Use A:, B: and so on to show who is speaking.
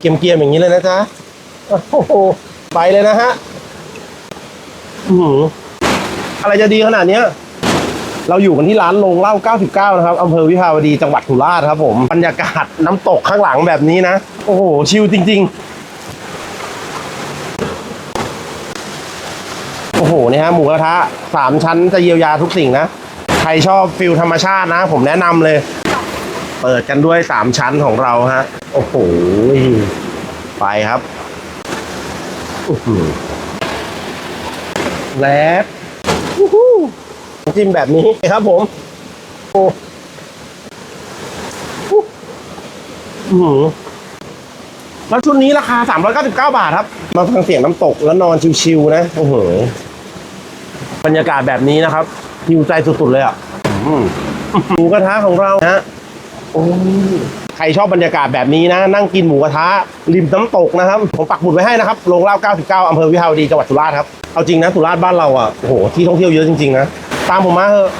A: เกียมเกียมอย่างนี้เลยนะจ๊ะโอ้โหไปเลยนะฮะอืออะไรจะดีขนาดเนี้ย เราอยู่กันที่ร้านลงเหล้า99 นะครับอำเภอวิภาวดีจังหวัดสุราษฎร์ครับ ผมบรรยากาศน้ำตกข้างหลังแบบนี้นะ โอ้โห ชิลจริง ๆ โอ้โหนี่ฮะหมูกระทะสามชั้นจะเยียวยาทุกสิ่งนะ ใครชอบฟิลธรรมชาตินะ ผมแนะนำเลย เปิดกันด้วยสามชั้นของเราฮะ โอ้โห ไปครับอื้อหือแลดวู้ฮู้จิ้มแบบนี้ครับผม โอ้อู้อื้อหือแล้วชุดนี้ราคา 399 บาทครับ มาฟังเสียงน้ำตกแล้วนอนชิวๆนะ โอ้โห บรรยากาศแบบนี้นะครับหิวใจสุดๆเลยอะหมูกระทะของเราฮะ ใครชอบบรรยากาศแบบนี้นะ นั่งกินหมูกระทะริมน้ำตกนะครับ ผมปักหมุดไว้ให้นะครับโรงเล่า 99 อำเภอวิภาวดีจังหวัดสุราษฎร์ครับ เอาจริงนะสุราษฎร์บ้านเราอะโอ้โหที่ท่องเที่ยวเยอะจริงๆนะ ตามผมมาเถอะ